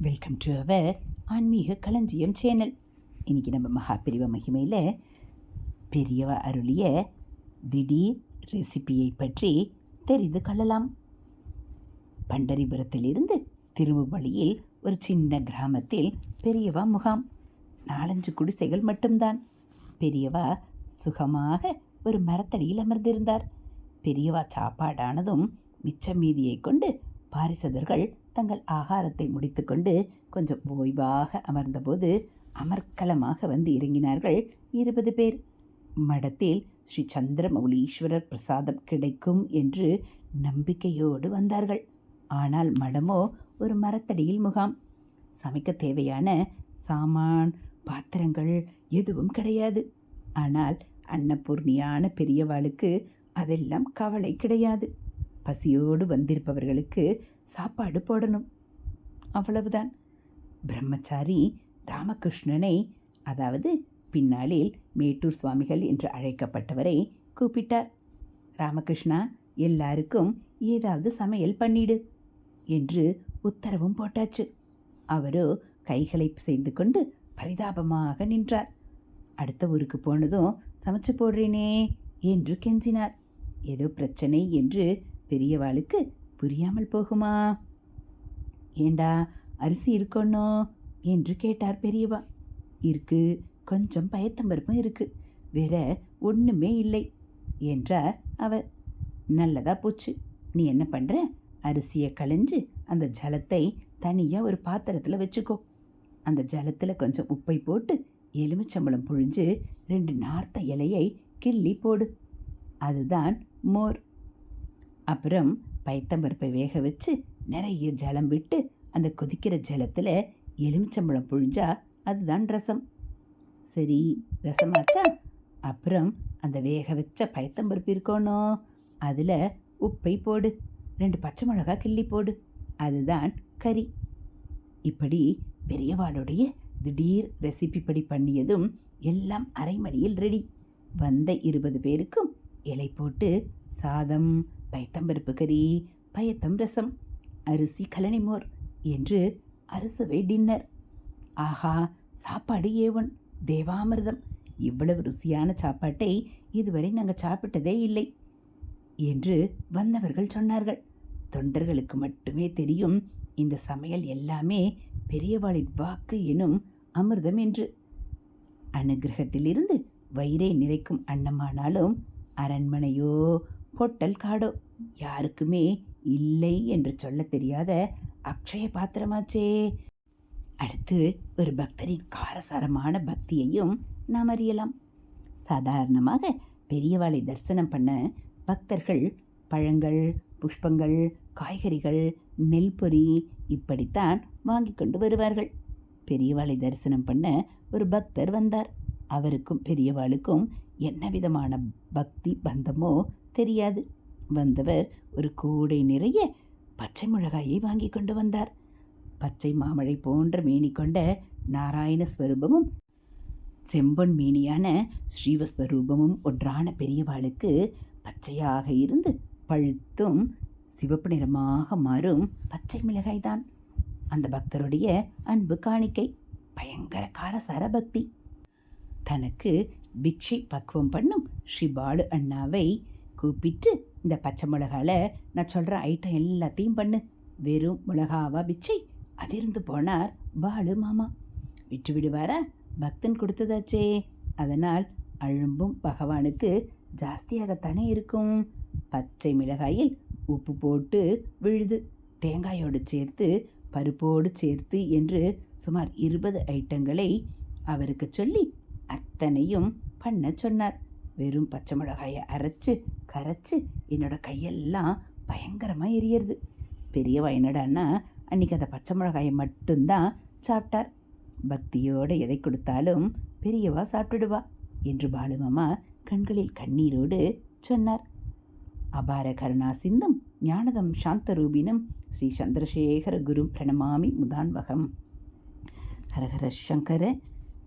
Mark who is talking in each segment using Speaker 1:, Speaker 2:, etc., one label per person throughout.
Speaker 1: Welcome to our ஆன்மீக களஞ்சியம் channel. இன்றைக்கி நம்ம மகாபிரிவ மகிமையில் பெரியவ அருளிய திடீர் ரெசிபியை பற்றி தெரிந்து கொள்ளலாம். பண்டரிபுரத்திலிருந்து திரும்புவழியில் ஒரு சின்ன கிராமத்தில் பெரியவா முகாம். நாலஞ்சு குடிசைகள் மட்டும்தான். பெரியவா சுகமாக ஒரு மரத்தடியில் அமர்ந்திருந்தார். பெரியவா சாப்பாடானதும் மிச்ச மீதியை கொண்டு பாரிசதர்கள் தங்கள் ஆகாரத்தை முடித்துக்கொண்டு கொஞ்சம் ஓய்வாக அமர்ந்தபோது அமர்க்கலமாக வந்து இறங்கினார்கள் இருபது பேர். மடத்தில் ஸ்ரீ சந்திரமௌலீஸ்வரர் பிரசாதம் கிடைக்கும் என்று நம்பிக்கையோடு வந்தார்கள். ஆனால் மடமோ ஒரு மரத்தடியில் முகாம். சமைக்க தேவையான சாமான் பாத்திரங்கள் எதுவும் கிடையாது. ஆனால் அன்னபூர்ணியான பெரியவாளுக்கு அதெல்லாம் கவலை கிடையாது. பசியோடு வந்திருப்பவர்களுக்கு சாப்பாடு போடணும். அவ்வளவுதான். பிரம்மச்சாரி ராமகிருஷ்ணனை அதாவது பின்னாளில் மேட்டூர் சுவாமிகள் என்று அழைக்கப்பட்டவரை கூப்பிட்டார். ராமகிருஷ்ணா எல்லாருக்கும் ஏதாவது சமையல் பண்ணிடு என்று உத்தரவும் போட்டாச்சு. அவரோ கைகளை செய்து கொண்டு பரிதாபமாக நின்றார். அடுத்த ஊருக்கு போனதும் சமைச்சு போடுறேனே என்று கெஞ்சினார். ஏதோ பிரச்சனை என்று பெரியவாளுக்கு புரியாமல் போகுமா? ஏண்டா அரிசி இருக்கணும் என்று கேட்டார் பெரியவா. இருக்கு கொஞ்சம் பயத்தம்பருப்பும் இருக்கு வேற ஒன்றுமே இல்லை என்றார் அவர். நல்லதா போச்சு நீ என்ன பண்ணுற அரிசியை களைஞ்சு அந்த ஜலத்தை தனியாக ஒரு பாத்திரத்தில் வச்சுக்கோ. அந்த ஜலத்தில் கொஞ்சம் உப்பை போட்டு எலுமிச்சம்பழம் புழிஞ்சு ரெண்டு நார்த்த இலையை கிள்ளி போடு. அதுதான் மோர். அப்புறம் பைத்தம்பருப்பை வேக வச்சு நிறைய ஜலம் விட்டு அந்த கொதிக்கிற ஜலத்தில் எலுமிச்சம்பழம் புழிஞ்சா அதுதான் ரசம். சரி ரசமாச்சா? அப்புறம் அந்த வேக வச்ச பைத்தம்பருப்பு இருக்கணும் அதில் உப்பை போடு. ரெண்டு பச்சை மிளகா கிள்ளி போடு. அதுதான் கறி. இப்படி பெரியவாளுடைய திடீர் ரெசிபி படி பண்ணியதும் எல்லாம் அரை மணியில் ரெடி. வந்த இருபது பேருக்கும் இலை போட்டு சாதம் பயத்தம்பருப்பு கறி பயத்தம் ரசம் அரிசி கலனிமோர் என்று அறுசுவை டின்னர். ஆஹா சாப்பாடு ஏவன் தேவாமிர்தம். இவ்வளவு ருசியான சாப்பாட்டை இதுவரை நாங்கள் சாப்பிட்டதே இல்லை என்று வந்தவர்கள் சொன்னார்கள். தொண்டர்களுக்கு மட்டுமே தெரியும் இந்த சமையல் எல்லாமே பெரியவாளின் வாக்கு எனும் அமிர்தம் என்று. அனுகிரகத்திலிருந்து வயிறை நிறைக்கும் அன்னமானாலும் அரண்மனையோ பொட்டல் காடோ யாருக்குமே இல்லை என்று சொல்ல தெரியாத அக்ஷய பாத்திரமாச்சே. அடுத்து ஒரு பக்தரின் காரசாரமான பக்தியையும் நாம் அறியலாம். சாதாரணமாக பெரியவாளை தரிசனம் பண்ண பக்தர்கள் பழங்கள் புஷ்பங்கள் காய்கறிகள் நெல் பொறி இப்படித்தான் வாங்கி கொண்டு வருவார்கள். பெரியவாளை தரிசனம் பண்ண ஒரு பக்தர் வந்தார். அவருக்கும் பெரியவாளுக்கும் என்ன விதமான பக்தி பந்தமோ தெரியாது. வந்தவர் ஒரு கூடை நிறைய பச்சை மிளகாயை வாங்கி கொண்டு வந்தார். பச்சை மாமழை போன்ற மேனி கொண்ட நாராயண ஸ்வரூபமும் செம்பொன் மேனியான ஸ்ரீவஸ்வரூபமும் ஒன்றான பெரியவாளுக்கு பச்சையாக இருந்து பழுத்தும் சிவப்பு நிறமாக மாறும் பச்சை மிளகாய்தான். அந்த பக்தருடைய அன்பு காணிக்கை பயங்கர காரசார பக்தி தனக்கு பிக்ஷை பக்குவம் பண்ணும் ஸ்ரீ பாலு அண்ணாவை கூப்பிட்டு இந்த பச்சை மிளகால நான் சொல்கிற ஐட்டம் எல்லாத்தையும் பண்ணு. வெறும் மிளகாவா பிச்சை அதிர்ந்து போனார் பாலு மாமா. விட்டு விடுவாரா? பக்தன் கொடுத்ததாச்சே. அதனால் அழும்பும் பகவானுக்கு ஜாஸ்தியாகத்தானே இருக்கும். பச்சை மிளகாயில் உப்பு போட்டு விழுது. தேங்காயோடு சேர்த்து பருப்போடு சேர்த்து என்று சுமார் இருபது ஐட்டங்களை அவருக்கு சொல்லி அத்தனையும் பண்ண சொன்னார். வெறும் பச்சை மிளகாயை அரைச்சு கரைச்சு என்னோட கையெல்லாம் பயங்கரமாக எரியறது. பெரியவா என்னடான்னா அன்றைக்கி அந்த பச்சை மிளகாயை மட்டும்தான் சாப்பிட்டார். பக்தியோடு எதை கொடுத்தாலும் பெரியவா சாப்பிட்டுடுவா என்று பாலுமாமா கண்களில் கண்ணீரோடு சொன்னார். அபார கருணா சிந்தும் ஞானதம் சாந்தரூபினும் ஸ்ரீ சந்திரசேகர குரு பிரணமாமி முதான்வகம். ஹரஹர சங்கர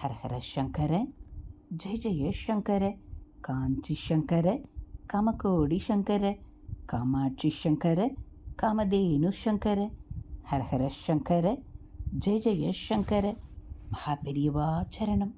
Speaker 1: ஹரஹர சங்கர ஜெய ஜெய சங்கர காஞ்சி சங்கர கமகோடி சங்கர காமாட்சி சங்கர காமதேனு சங்கர ஹரஹர சங்கர ஜெய ஜெய சங்கர மகாபெரியவா சரணம்.